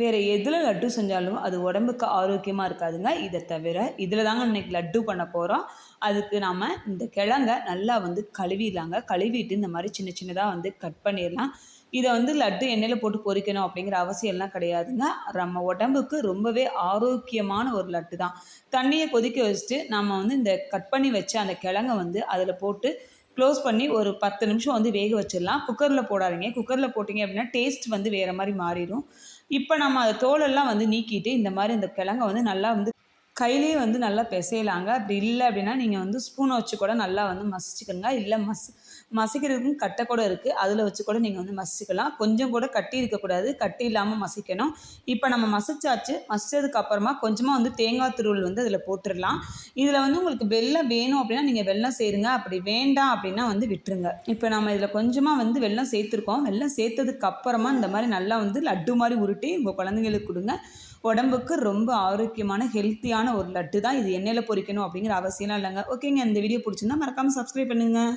வேறு எதில் லட்டு செஞ்சாலும் அது உடம்புக்கு ஆரோக்கியமாக இருக்காதுங்க. இதை தவிர இதில் தாங்க இன்னைக்கு லட்டு பண்ண போகிறோம் அதுக்கு நாம் இந்த கிழங்க நல்லா வந்து கழுவிடலாங்க. கழுவிட்டு இந்த மாதிரி சின்ன சின்னதாக வந்து கட் பண்ணிடலாம். இதை வந்து லட்டு எண்ணெயில் போட்டு பொரிக்கணும் அப்படிங்கிற அவசியம்லாம் கிடையாதுங்க. நம்ம உடம்புக்கு ரொம்பவே ஆரோக்கியமான ஒரு லட்டு தான். தண்ணியை கொதிக்க வச்சுட்டு நம்ம வந்து இந்த கட் பண்ணி வச்ச அந்த கிழங்க வந்து அதில் போட்டு க்ளோஸ் பண்ணி ஒரு பத்து நிமிஷம் வந்து வேக வச்சிடலாம். குக்கரில் போடாதீங்க. குக்கரில் போட்டிங்க அப்படின்னா டேஸ்ட் வந்து வேறு மாதிரி மாறிடும். இப்போ நம்ம அதை தோலெல்லாம் வந்து நீக்கிட்டு இந்த மாதிரி இந்த கிழங்க வந்து நல்லா வந்து கையிலேயே வந்து நல்லா பிசையலாங்க. அப்படி இல்லை அப்படின்னா நீங்கள் வந்து ஸ்பூனை வச்சு கூட நல்லா வந்து மசிச்சுக்கோங்க இல்லை மஸ் மசிக்கிறதுக்கும் கட்டை கூட இருக்குது அதில் வச்சு கூட நீங்கள் வந்து மசிச்சுக்கலாம். கொஞ்சம் கூட கட்டி இருக்கக்கூடாது கட்டி இல்லாமல் மசிக்கணும். இப்போ நம்ம மசிச்சாச்சு. மசித்ததுக்கு அப்புறமா கொஞ்சமாக வந்து தேங்காய் திருவள் வந்து அதில் போட்டுடலாம். இதில் வந்து உங்களுக்கு வெள்ளம் வேணும் அப்படின்னா நீங்கள் வெள்ளம் சேருங்க. அப்படி வேண்டாம் அப்படின்னா வந்து விட்டுருங்க. இப்போ நம்ம இதில் கொஞ்சமாக வந்து வெள்ளம் சேர்த்துருக்கோம். வெள்ளம் சேர்த்ததுக்கு அப்புறமா இந்த மாதிரி நல்லா வந்து லட்டு மாதிரி உருட்டி உங்கள் குழந்தைங்களுக்கு கொடுங்க. உடம்புக்கு ரொம்ப ஆரோக்கியமான ஹெல்த்தியான ஒரு லட்டு தான் இது எண்ணெயில் பொரிக்கணும் அப்படிங்கிற அவசியம்லாம் இல்லைங்க. ஓகேங்க இந்த வீடியோ பிடிச்சிருந்தா மறக்காமல் சப்ஸ்கிரைப் பண்ணுங்கள்